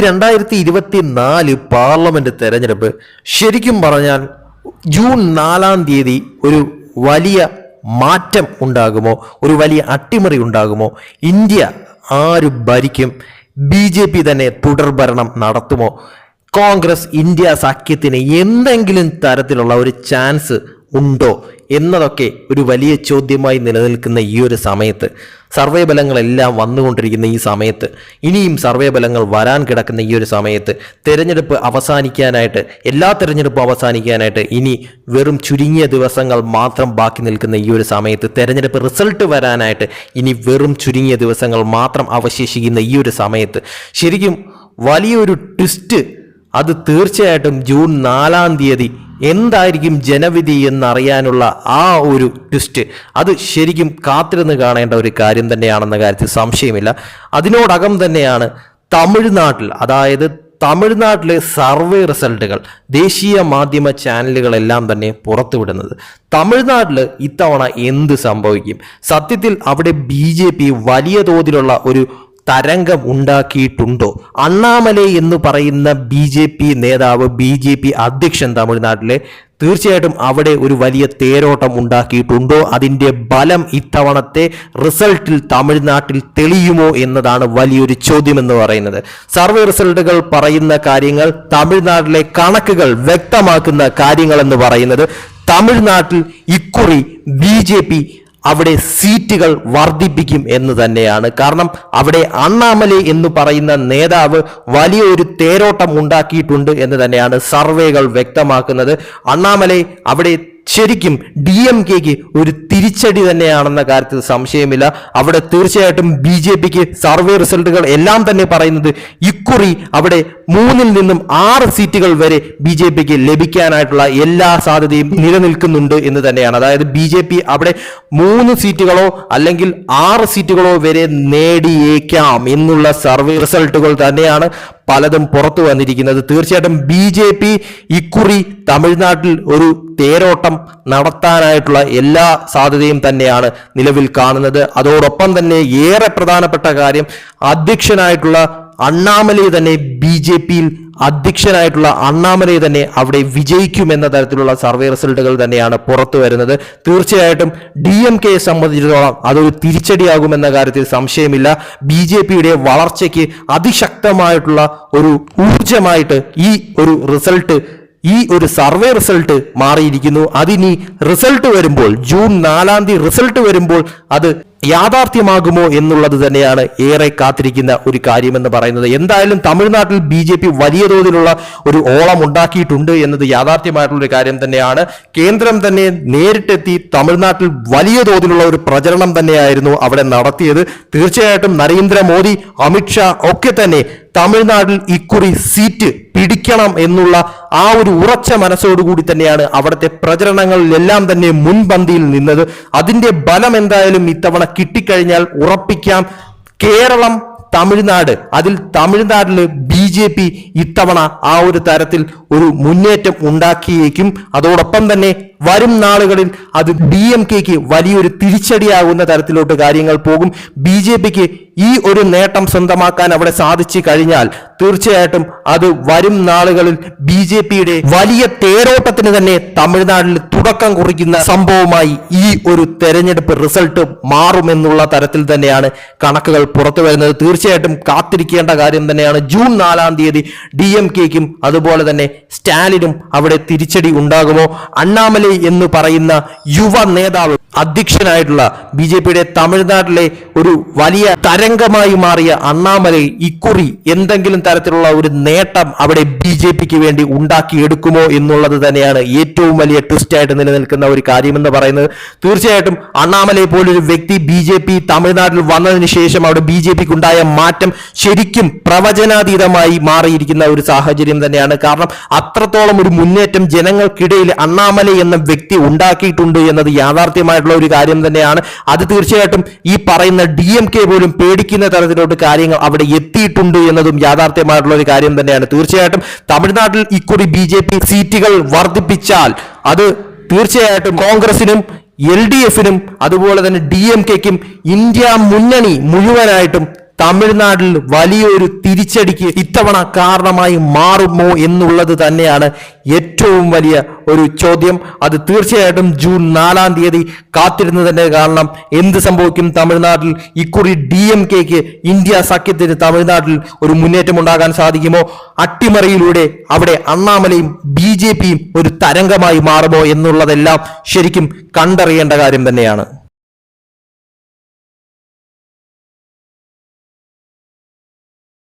രണ്ടായിരത്തി ഇരുപത്തി നാല് പാർലമെന്റ് തെരഞ്ഞെടുപ്പ് ശരിക്കും പറഞ്ഞാൽ ജൂൺ നാലാം തീയതി ഒരു വലിയ മാറ്റം ഉണ്ടാകുമോ? ഒരു വലിയ അട്ടിമറി ഉണ്ടാകുമോ? ഇന്ത്യ ആര് ഭരിക്കും? ബി ജെ പി തന്നെ തുടർഭരണം നടത്തുമോ? കോൺഗ്രസ് ഇന്ത്യ സഖ്യത്തിന് എന്തെങ്കിലും തരത്തിലുള്ള ഒരു ചാൻസ് ഉണ്ടോ എന്നതൊക്കെ ഒരു വലിയ ചോദ്യമായി നിലനിൽക്കുന്ന ഈ ഒരു സമയത്ത്. സർവേ ഫലങ്ങളെല്ലാം വന്നുകൊണ്ടിരിക്കുന്ന ഈ സമയത്ത്. ഇനിയും സർവേ ബലങ്ങൾ വരാൻ കിടക്കുന്ന ഈ ഒരു സമയത്ത് തിരഞ്ഞെടുപ്പ് അവസാനിക്കാനായിട്ട് എല്ലാ തെരഞ്ഞെടുപ്പും അവസാനിക്കാനായിട്ട് ഇനി വെറും ചുരുങ്ങിയ ദിവസങ്ങൾ മാത്രം ബാക്കി നിൽക്കുന്ന ഈ ഒരു സമയത്ത് തിരഞ്ഞെടുപ്പ് റിസൾട്ട് വരാനായിട്ട് ഇനി വെറും ചുരുങ്ങിയ ദിവസങ്ങൾ മാത്രം അവശേഷിക്കുന്ന ഈ ഒരു സമയത്ത്. ശരിക്കും വലിയൊരു ട്വിസ്റ്റ് അത് തീർച്ചയായിട്ടും ജൂൺ നാലാം തീയതി എന്തായിരിക്കും ജനവിധി എന്നറിയാനുള്ള ആ ഒരു ട്വിസ്റ്റ് അത് ശരിക്കും കാത്തിരുന്ന് കാണേണ്ട ഒരു കാര്യം തന്നെയാണെന്ന കാര്യത്തിൽ സംശയമില്ല. അതിനോടകം തന്നെയാണ് തമിഴ്നാട്ടിൽ അതായത് തമിഴ്നാട്ടിലെ സർവേ റിസൾട്ടുകൾ ദേശീയ മാധ്യമ ചാനലുകളെല്ലാം തന്നെ പുറത്തുവിടുന്നത്. തമിഴ്നാട്ടിൽ ഇത്തവണ എന്ത് സംഭവിക്കും? സത്യത്തിൽ അവിടെ ബി വലിയ തോതിലുള്ള ഒരു തരംഗം ഉണ്ടാക്കിയിട്ടുണ്ടോ? അണ്ണാമലൈ എന്ന് പറയുന്ന ബി ജെ പി നേതാവ് ബി ജെ പി അധ്യക്ഷൻ തമിഴ്നാട്ടിലെ തീർച്ചയായിട്ടും അവിടെ ഒരു വലിയ തേരോട്ടം ഉണ്ടാക്കിയിട്ടുണ്ടോ? അതിന്റെ ബലം ഇത്തവണത്തെ റിസൾട്ടിൽ തമിഴ്നാട്ടിൽ തെളിയുമോ എന്നതാണ് വലിയൊരു ചോദ്യമെന്ന് പറയുന്നത്. സർവേ റിസൾട്ടുകൾ പറയുന്ന കാര്യങ്ങൾ തമിഴ്നാട്ടിലെ കണക്കുകൾ വ്യക്തമാക്കുന്ന കാര്യങ്ങളെന്ന് പറയുന്നത് തമിഴ്നാട്ടിൽ ഇക്കുറി ബി ജെ പി അവിടെ സീറ്റുകൾ വർദ്ധിപ്പിക്കും എന്ന് തന്നെയാണ്. കാരണം അവിടെ അണ്ണാമലെ എന്ന് പറയുന്ന നേതാവ് വലിയൊരു തേരോട്ടം ഉണ്ടാക്കിയിട്ടുണ്ട് എന്ന് തന്നെയാണ് സർവേകൾ വ്യക്തമാക്കുന്നത്. അണ്ണാമലെ അവിടെ ശരിക്കും ഡി എം കെക്ക് ഒരു തിരിച്ചടി തന്നെയാണെന്ന കാര്യത്തിൽ സംശയമില്ല. അവിടെ തീർച്ചയായിട്ടും ബി ജെ പിക്ക് സർവേ റിസൾട്ടുകൾ എല്ലാം തന്നെ പറയുന്നത് ഇക്കുറി അവിടെ മൂന്നിൽ നിന്നും ആറ് സീറ്റുകൾ വരെ ബി ജെ പിക്ക് ലഭിക്കാനായിട്ടുള്ള എല്ലാ സാധ്യതയും നിലനിൽക്കുന്നുണ്ട് എന്ന് തന്നെയാണ്. അതായത് ബി ജെ പി അവിടെ മൂന്ന് സീറ്റുകളോ അല്ലെങ്കിൽ ആറ് സീറ്റുകളോ വരെ നേടിയേക്കാം എന്നുള്ള സർവേ റിസൾട്ടുകൾ തന്നെയാണ് പലതും പുറത്തു വന്നിരിക്കുന്നത്. തീർച്ചയായിട്ടും ബി ജെ പി ഇക്കുറി തമിഴ്നാട്ടിൽ ഒരു തേരോട്ടം നടത്താനായിട്ടുള്ള എല്ലാ സാധ്യതയും തന്നെയാണ് നിലവിൽ കാണുന്നത്. അതോടൊപ്പം തന്നെ ഏറെ പ്രധാനപ്പെട്ട കാര്യം അധ്യക്ഷനായിട്ടുള്ള അണ്ണാമലൈ തന്നെ ബി ജെ പിയിൽ അധ്യക്ഷനായിട്ടുള്ള അണ്ണാമലൈ തന്നെ അവിടെ വിജയിക്കുമെന്ന തരത്തിലുള്ള സർവേ റിസൾട്ടുകൾ തന്നെയാണ് പുറത്തു വരുന്നത്. തീർച്ചയായിട്ടും ഡി എം കെയെ സംബന്ധിച്ചിടത്തോളം അതൊരു തിരിച്ചടിയാകുമെന്ന കാര്യത്തിൽ സംശയമില്ല. ബി ജെ പിയുടെ വളർച്ചയ്ക്ക് അതിശക്തമായിട്ടുള്ള ഒരു ഊർജമായിട്ട് ഈ ഒരു റിസൾട്ട് ഈ ഒരു സർവേ റിസൾട്ട് മാറിയിരിക്കുന്നു. അതിനി റിസൾട്ട് വരുമ്പോൾ ജൂൺ നാലാം തീയതി റിസൾട്ട് വരുമ്പോൾ അത് യാഥാർത്ഥ്യമാകുമോ എന്നുള്ളത് തന്നെയാണ് ഏറെ കാത്തിരിക്കുന്ന ഒരു കാര്യമെന്ന് പറയുന്നത്. എന്തായാലും തമിഴ്നാട്ടിൽ ബി ജെ പി വലിയ തോതിലുള്ള ഒരു ഓളം ഉണ്ടാക്കിയിട്ടുണ്ട് എന്നത് യാഥാർത്ഥ്യമായിട്ടുള്ള ഒരു കാര്യം തന്നെയാണ്. കേന്ദ്രം തന്നെ നേരിട്ടെത്തി തമിഴ്നാട്ടിൽ വലിയ തോതിലുള്ള ഒരു പ്രചരണം തന്നെയായിരുന്നു അവിടെ നടത്തിയത്. തീർച്ചയായിട്ടും നരേന്ദ്രമോദി അമിത്ഷാ ഒക്കെ തന്നെ തമിഴ്നാട്ടിൽ ഇക്കുറി സീറ്റ് പിടിക്കണം എന്നുള്ള ആ ഒരു ഉറച്ച മനസ്സോടുകൂടി തന്നെയാണ് അവിടുത്തെ പ്രചരണങ്ങളിലെല്ലാം തന്നെ മുൻപന്തിയിൽ നിന്നത്. അതിന്റെ ബലം എന്തായാലും ഇത്തവണ കിട്ടിക്കഴിഞ്ഞാൽ ഉറപ്പിക്കാം. കേരളം തമിഴ്നാട്. അതിൽ തമിഴ്നാട്ടിൽ ബി ജെ പി ഇത്തവണ ആ ഒരു തരത്തിൽ ഒരു മുന്നേറ്റം ഉണ്ടാക്കിയേക്കും. അതോടൊപ്പം തന്നെ വരും നാളുകളിൽ അത് ഡി എം കെക്ക് വലിയൊരു തിരിച്ചടിയാകുന്ന തരത്തിലോട്ട് കാര്യങ്ങൾ പോകും. ബി ജെ പിക്ക് ഈ ഒരു നേട്ടം സ്വന്തമാക്കാൻ അവിടെ സാധിച്ചു കഴിഞ്ഞാൽ തീർച്ചയായിട്ടും അത് വരും നാളുകളിൽ ബി ജെ പിയുടെ വലിയ തേരോട്ടത്തിന് തന്നെ തമിഴ്നാട്ടിൽ തുടക്കം കുറിക്കുന്ന സംഭവമായി ഈ ഒരു തെരഞ്ഞെടുപ്പ് റിസൾട്ട് മാറുമെന്നുള്ള തരത്തിൽ തന്നെയാണ് കണക്കുകൾ പുറത്തു വരുന്നത് തീർച്ചയായിട്ടും കാത്തിരിക്കേണ്ട കാര്യം തന്നെയാണ്. ജൂൺ നാലാം തീയതി ഡി എം കെക്കും അതുപോലെ തന്നെ സ്റ്റാലിനും അവിടെ തിരിച്ചടി ഉണ്ടാകുമോ? അണ്ണാമലൈ എന്ന് പറയുന്ന യുവ നേതാവ് അധ്യക്ഷനായിട്ടുള്ള ബി ജെ പിയുടെ തമിഴ്നാട്ടിലെ ഒരു വലിയ തരംഗമായി മാറിയ അണ്ണാമലൈ ഇക്കുറി എന്തെങ്കിലും തരത്തിലുള്ള ഒരു നേട്ടം അവിടെ ബി ജെ പിക്ക് വേണ്ടി ഉണ്ടാക്കിയെടുക്കുമോ എന്നുള്ളത് തന്നെയാണ് ഏറ്റവും വലിയ ട്വിസ്റ്റ് ആയിട്ട് നിലനിൽക്കുന്ന ഒരു കാര്യമെന്ന് പറയുന്നത്. തീർച്ചയായിട്ടും അണ്ണാമലൈ പോലൊരു വ്യക്തി ബി ജെ പി തമിഴ്നാട്ടിൽ വന്നതിന് ശേഷം അവിടെ ബി ജെ പിക്ക് ഉണ്ടായ മാറ്റം ശരിക്കും പ്രവചനാതീതമായി മാറിയിരിക്കുന്ന ഒരു സാഹചര്യം തന്നെയാണ്. കാരണം അത്രത്തോളം ഒരു മുന്നേറ്റം ജനങ്ങൾക്കിടയിൽ അണ്ണാമലൈ എന്ന വ്യക്തി ഉണ്ടാക്കിയിട്ടുണ്ട് എന്നത് യാഥാർത്ഥ്യമായിട്ടുള്ള ഒരു കാര്യം തന്നെയാണ്. അത് തീർച്ചയായിട്ടും ഈ പറയുന്ന ഡി എം കെ പോലും പേടിക്കുന്ന തരത്തിലോട്ട് കാര്യങ്ങൾ അവിടെ എത്തിയിട്ടുണ്ട് എന്നതും യാഥാർത്ഥ്യമായിട്ടുള്ള ഒരു കാര്യം തന്നെയാണ്. തീർച്ചയായിട്ടും തമിഴ്നാട്ടിൽ ഇക്കുറി ബി ജെ പി സീറ്റുകൾ വർദ്ധിപ്പിച്ചാൽ അത് തീർച്ചയായിട്ടും കോൺഗ്രസിനും എൽ ഡി എഫിനും അതുപോലെ തന്നെ ഡി എം കെക്കും ഇന്ത്യ മുന്നണി മുഴുവനായിട്ടും തമിഴ്നാട്ടിൽ വലിയൊരു തിരിച്ചടിക്ക് ഇത്തവണ കാരണമായി മാറുമോ എന്നുള്ളത് തന്നെയാണ് ഏറ്റവും വലിയ ഒരു ചോദ്യം. അത് തീർച്ചയായിട്ടും ജൂൺ നാലാം തീയതി കാത്തിരുന്ന് തന്നെ കാരണം എന്ത് സംഭവിക്കും തമിഴ്നാട്ടിൽ? ഇക്കുറി ഡി എം കെക്ക് ഇന്ത്യ സഖ്യത്തിന് തമിഴ്നാട്ടിൽ ഒരു മുന്നേറ്റം ഉണ്ടാകാൻ സാധിക്കുമോ? അട്ടിമറിയിലൂടെ അവിടെ അണ്ണാമലയും ബി ജെ പിയും ഒരു തരംഗമായി മാറുമോ എന്നുള്ളതെല്ലാം ശരിക്കും കണ്ടറിയേണ്ട കാര്യം തന്നെയാണ്.